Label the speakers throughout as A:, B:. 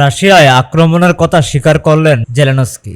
A: রাশিয়ায় আক্রমণের কথা স্বীকার করলেন জেলেনস্কি।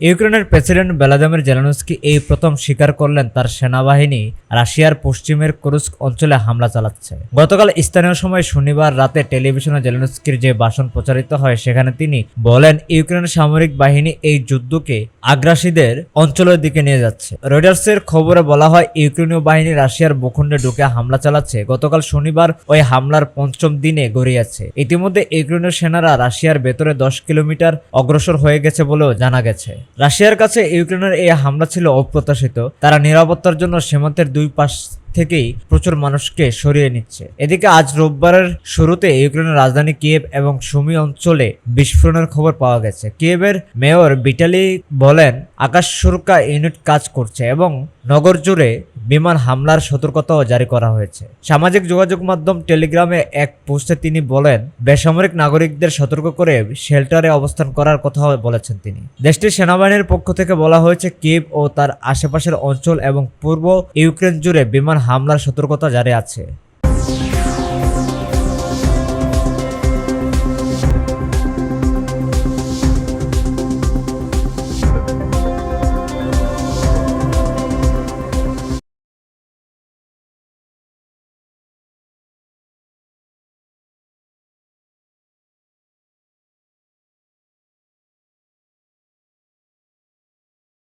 A: ইউক্রেনের প্রেসিডেন্ট ভ্লাদিমির জেলেনস্কি এই প্রথম স্বীকার করলেন তার সেনাবাহিনী। রাশিয়ার পশ্চিমের কুরুস্ক অঞ্চলে হামলা চালাচ্ছে। গতকাল স্থানীয় সময় শনিবার রাতে টেলিভিশনে জেলেনস্কির যে ভাষণ প্রচারিত হয়, সেখানে তিনি বলেন, ইউক্রেনের সামরিক বাহিনী এই যুদ্ধকে আগ্রাসীদের অঞ্চলের দিকে নিয়ে যাচ্ছে। রয়টার্সের খবরে বলা হয়, ইউক্রেনীয় বাহিনী রাশিয়ার ভূখণ্ডে ঢুকে হামলা চালাচ্ছে। গতকাল শনিবার ওই হামলার পঞ্চম দিনে গড়িয়েছে। ইতিমধ্যে ইউক্রেনীয় সেনারা রাশিয়ার ভেতরে দশ কিলোমিটার অগ্রসর হয়ে গেছে বলেও জানা গেছে। রাশিয়ার কাছে ইউক্রেনের এই হামলা ছিল অপ্রত্যাশিত। তারা নিরাপত্তার জন্য সীমান্তের দুই পাশ থেকেই প্রচুর মানুষকে সরিয়ে নিচ্ছে। এদিকে আজ রোববারের শুরুতে ইউক্রেনের রাজধানী কিয়েভ এবং সুমি অঞ্চলে বিস্ফোরণের খবর পাওয়া গেছে। কিয়েভের মেয়র বিটালি বলেন, আকাশ সুরক্ষা ইউনিট কাজ করছে এবং নগর জুড়ে বিমান হামলার সতর্কতাও জারি করা হয়েছে। সামাজিক যোগাযোগ মাধ্যম টেলিগ্রামে এক পোস্টে তিনি বলেন, বেসামরিক নাগরিকদের সতর্ক করে শেল্টারে অবস্থান করার কথা বলেছেন তিনি। দেশটির সেনাবাহিনীর পক্ষ থেকে বলা হয়েছে কিভ ও তার আশেপাশের অঞ্চল এবং পূর্ব ইউক্রেন জুড়ে বিমান হামলার সতর্কতা জারি আছে।